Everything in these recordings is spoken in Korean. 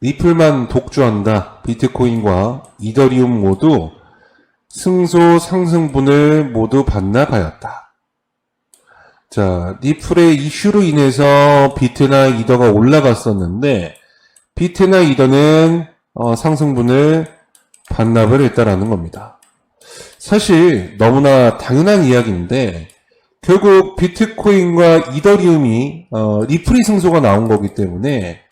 리플만 독주한다. 비트코인과 이더리움 모두 승소 상승분을 모두 반납하였다. 자, 리플의 이슈로 인해서 비트나 이더가 올라갔었는데, 비트나 이더는 어, 상승분을 반납을 했다라는 겁니다. 사실 너무나 당연한 이야기인데, 결국 비트코인과 이더리움이 어, 리플이 승소가 나온 거기 때문에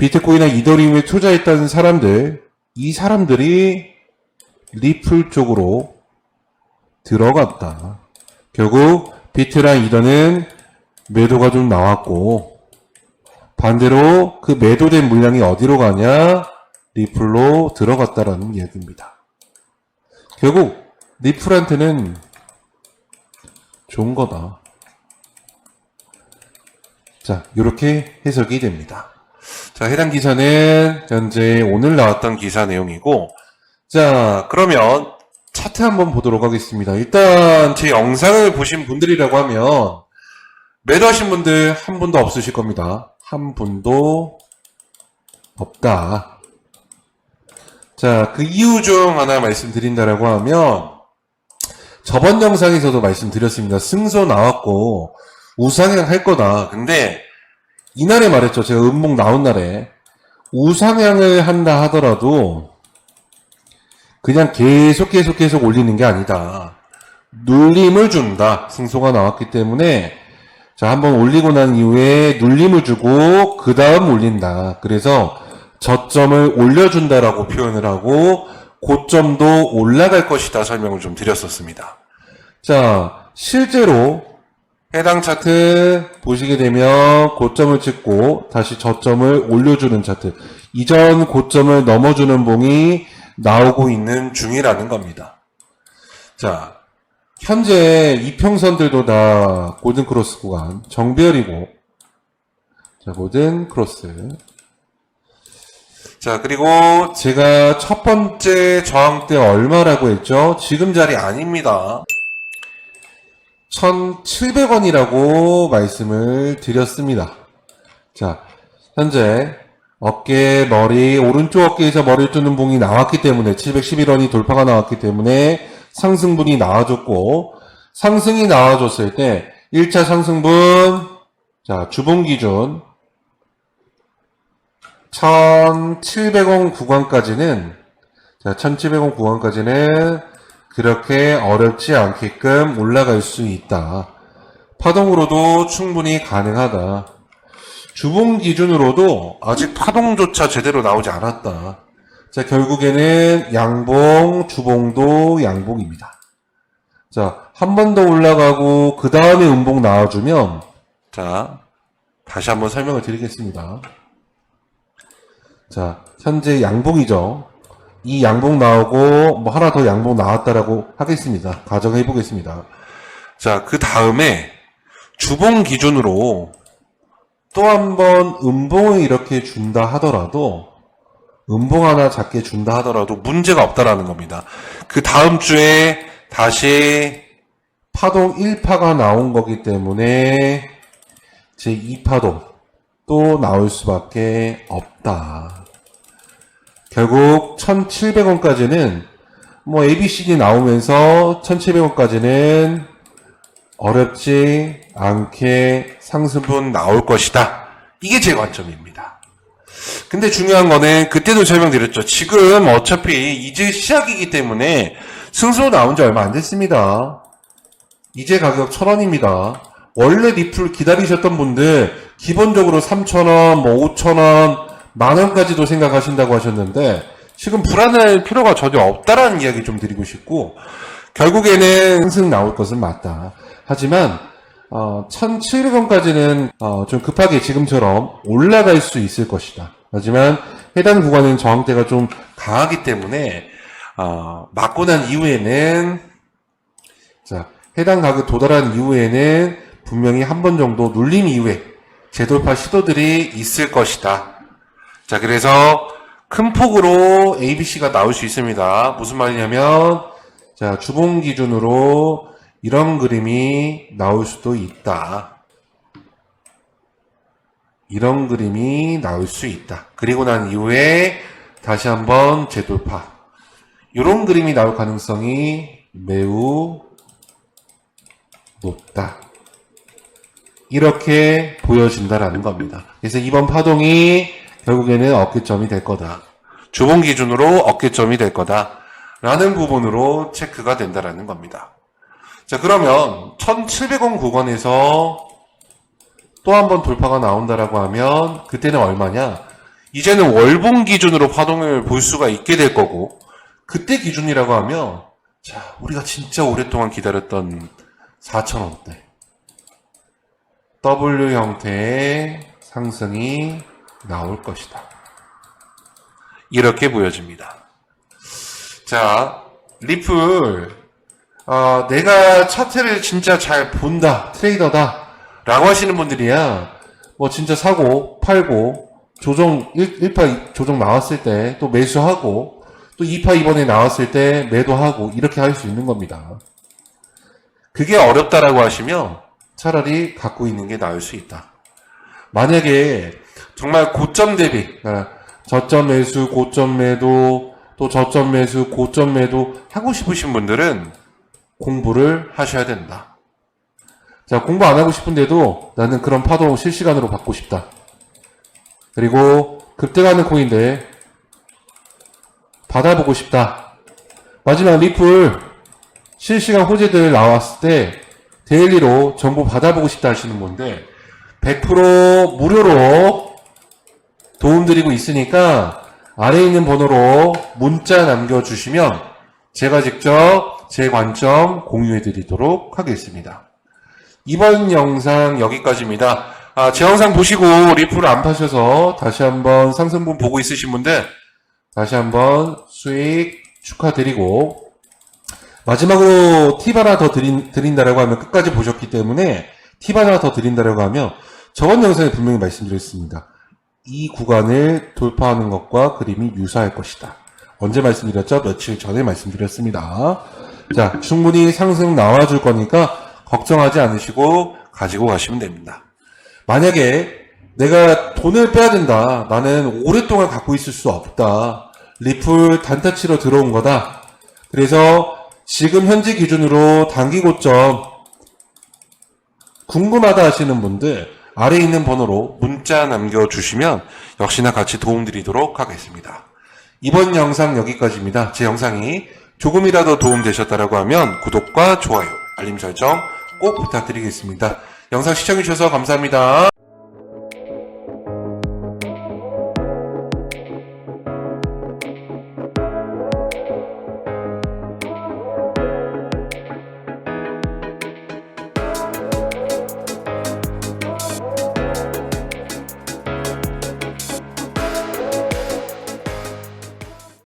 비트코인이나 이더리움에 투자했다는 사람들, 이 사람들이 리플 쪽으로 들어갔다. 결국 비트랑 이더는 매도가 좀 나왔고 반대로 그 매도된 물량이 어디로 가냐? 리플로 들어갔다라는 얘기입니다. 결국 리플한테는 좋은 거다. 자, 이렇게 해석이 됩니다. 자, 해당 기사는 현재 오늘 나왔던 기사 내용이고, 자, 그러면 차트 한번 보도록 하겠습니다. 일단 제 영상을 보신 분들이라고 하면, 매도하신 분들 한 분도 없으실 겁니다. 한 분도 없다. 자, 그 이유 중 하나 말씀드린다라고 하면, 저번 영상에서도 말씀드렸습니다. 승소 나왔고, 우상향 할 거다. 근데, 이날에 말했죠. 제가 음봉 나온 날에. 우상향을 한다 하더라도, 그냥 계속 계속 계속 올리는 게 아니다. 눌림을 준다. 승소가 나왔기 때문에, 자, 한번 올리고 난 이후에 눌림을 주고, 그 다음 올린다. 그래서, 저점을 올려준다라고 표현을 하고, 고점도 올라갈 것이다 설명을 좀 드렸었습니다. 자, 실제로 해당 차트 보시게 되면 고점을 찍고 다시 저점을 올려주는 차트. 이전 고점을 넘어주는 봉이 나오고 있는 중이라는 겁니다. 자, 현재 이평선들도 다 골든 크로스 구간 정배열이고, 자, 골든 크로스. 자, 그리고 제가 첫 번째 저항 때 얼마라고 했죠? 지금 자리 아닙니다. 1,700원이라고 말씀을 드렸습니다. 자, 현재 어깨, 머리, 오른쪽 어깨에서 머리를 뜨는 봉이 나왔기 때문에 711원이 돌파가 나왔기 때문에 상승분이 나와줬고 상승이 나와줬을 때 1차 상승분 자, 주봉 기준 1700원 구간까지는 자, 1700원 구간까지는 그렇게 어렵지 않게끔 올라갈 수 있다. 파동으로도 충분히 가능하다. 주봉 기준으로도 아직 파동조차 제대로 나오지 않았다. 자, 결국에는 양봉, 주봉도 양봉입니다. 자, 한 번 더 올라가고, 그 다음에 음봉 나와주면, 자, 다시 한번 설명을 드리겠습니다. 자, 현재 양봉이죠. 이 양봉 나오고 뭐 하나 더 양봉 나왔다라고 하겠습니다. 가정해 보겠습니다. 자, 그 다음에 주봉 기준으로 또 한 번 음봉을 이렇게 준다 하더라도 음봉 하나 작게 준다 하더라도 문제가 없다라는 겁니다. 그 다음 주에 다시 파동 1파가 나온 거기 때문에 제 2파동 또 나올 수밖에 없다. 결국 1,700원까지는 뭐 ABCD 나오면서 1,700원까지는 어렵지 않게 상승분 나올 것이다. 이게 제 관점입니다. 근데 중요한 거는 그때도 설명드렸죠. 지금 어차피 이제 시작이기 때문에 승소 나온 지 얼마 안 됐습니다. 이제 가격 1,000원입니다. 원래 리플 기다리셨던 분들 기본적으로 3,000원, 뭐 5,000원, 만 원까지도 생각하신다고 하셨는데 지금 불안할 필요가 전혀 없다라는 이야기 좀 드리고 싶고 결국에는 상승 나올 것은 맞다. 하지만 어, 1700원까지는 어, 좀 급하게 지금처럼 올라갈 수 있을 것이다. 하지만 해당 구간은 저항대가 좀 강하기 때문에 어, 맞고 난 이후에는 자 해당 가격 도달한 이후에는 분명히 한 번 정도 눌림 이후에 재돌파 시도들이 있을 것이다. 자 그래서 큰 폭으로 ABC가 나올 수 있습니다. 무슨 말이냐면 자 주봉 기준으로 이런 그림이 나올 수도 있다. 이런 그림이 나올 수 있다. 그리고 난 이후에 다시 한번 재돌파. 이런 그림이 나올 가능성이 매우 높다. 이렇게 보여진다라는 겁니다. 그래서 이번 파동이 결국에는 어깨점이 될 거다. 주봉 기준으로 어깨점이 될 거다. 라는 부분으로 체크가 된다라는 겁니다. 자, 그러면 1700원 구간에서 또 한 번 돌파가 나온다라고 하면 그때는 얼마냐? 이제는 월봉 기준으로 파동을 볼 수가 있게 될 거고 그때 기준이라고 하면 자, 우리가 진짜 오랫동안 기다렸던 4,000원대 W 형태의 상승이 나올 것이다. 이렇게 보여집니다. 자, 리플 어, 내가 차트를 진짜 잘 본다, 트레이더다, 라고 하시는 분들이야, 뭐 진짜 사고, 팔고, 조정, 1, 파 조정 나왔을 때 또 매수하고, 또 2파 이번에 나왔을 때 매도하고, 이렇게 할 수 있는 겁니다. 그게 어렵다라고 하시면 차라리 갖고 있는 게 나을 수 있다. 만약에 정말 고점 대비, 그러니까 저점 매수, 고점 매도, 또 저점 매수, 고점 매도 하고 싶으신 분들은 공부를 하셔야 된다. 자, 공부 안 하고 싶은데도 나는 그런 파동 실시간으로 받고 싶다. 그리고 급등하는 코인들 받아보고 싶다. 마지막 리플 실시간 호재들 나왔을 때 데일리로 정보 받아보고 싶다 하시는 분들 100% 무료로 도움드리고 있으니까 아래에 있는 번호로 문자 남겨주시면 제가 직접 제 관점 공유해 드리도록 하겠습니다. 이번 영상 여기까지입니다. 아, 제 영상 보시고 리플을 안 파셔서 다시 한번 상승분 보고 있으신 분들 다시 한번 수익 축하드리고 마지막으로 팁 하나 더 드린, 드린 다라고 하면 끝까지 보셨기 때문에 팁 하나 더 드린다라고 하면 저번 영상에 분명히 말씀드렸습니다. 이 구간을 돌파하는 것과 그림이 유사할 것이다. 언제 말씀드렸죠? 며칠 전에 말씀드렸습니다. 자, 충분히 상승 나와줄 거니까 걱정하지 않으시고 가지고 가시면 됩니다. 만약에 내가 돈을 빼야 된다. 나는 오랫동안 갖고 있을 수 없다. 리플 단타 치러 들어온 거다. 그래서 지금 현재 기준으로 단기 고점 궁금하다 하시는 분들 아래에 있는 번호로 문자 남겨주시면 역시나 같이 도움드리도록 하겠습니다. 이번 영상 여기까지입니다. 제 영상이 조금이라도 도움되셨다라고 하면 구독과 좋아요, 알림 설정 꼭 부탁드리겠습니다. 영상 시청해주셔서 감사합니다.